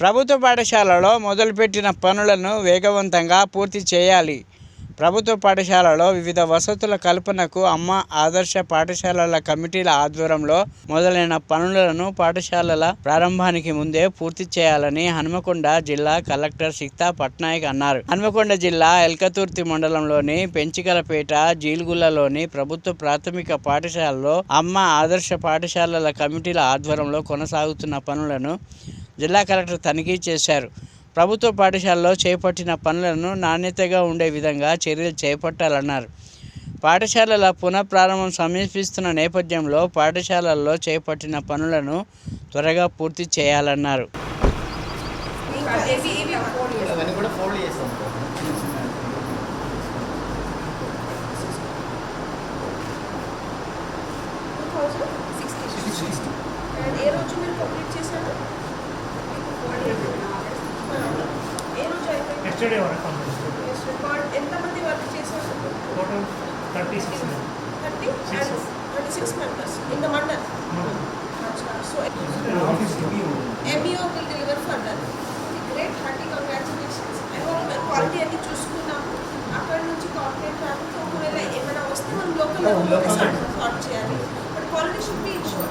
ప్రభుత్వ పాఠశాలలో మొదలుపెట్టిన పనులను వేగవంతంగా పూర్తి చేయాలి. ప్రభుత్వ పాఠశాలలో వివిధ వసతుల కల్పనకు అమ్మ ఆదర్శ పాఠశాలల కమిటీల ఆధ్వర్యంలో మొదలైన పనులను పాఠశాలల ప్రారంభానికి ముందే పూర్తి చేయాలని హనుమకొండ జిల్లా కలెక్టర్ సిక్తా పట్నాయక్ అన్నారు. హనుమకొండ జిల్లా ఎల్కతుర్తి మండలంలోని పెంచికలపేట జీల్గులలోని ప్రభుత్వ ప్రాథమిక పాఠశాలలో అమ్మ ఆదర్శ పాఠశాలల కమిటీల ఆధ్వర్యంలో కొనసాగుతున్న పనులను జిల్లా కలెక్టర్ తనిఖీ చేశారు. ప్రభుత్వ పాఠశాలలో చేపట్టిన పనులను నాణ్యతగా ఉండే విధంగా చర్యలు చేపట్టాలన్నారు. పాఠశాలల పునఃప్రారంభం సమీపిస్తున్న నేపథ్యంలో పాఠశాలల్లో చేపట్టిన పనులను త్వరగా పూర్తి చేయాలన్నారు. ఏ రోజు మీరు కంప్లీట్ చేశారు ఏ రోజు అయిపోయింది ఎస్టర్డే వరకు. ఎంతమంది వర్క్ చేశారు? Total thirty six thirty six members in the mandal so office MEO will deliver further great hearty congratulations I hope quality అన్ని చూసుకున్నాము అక్కడ నుంచి ఒకవేళ ఏమైనా వస్తే మనం లోకల్ Oh, సార్ట్ చేయాలి. But quality should be ensure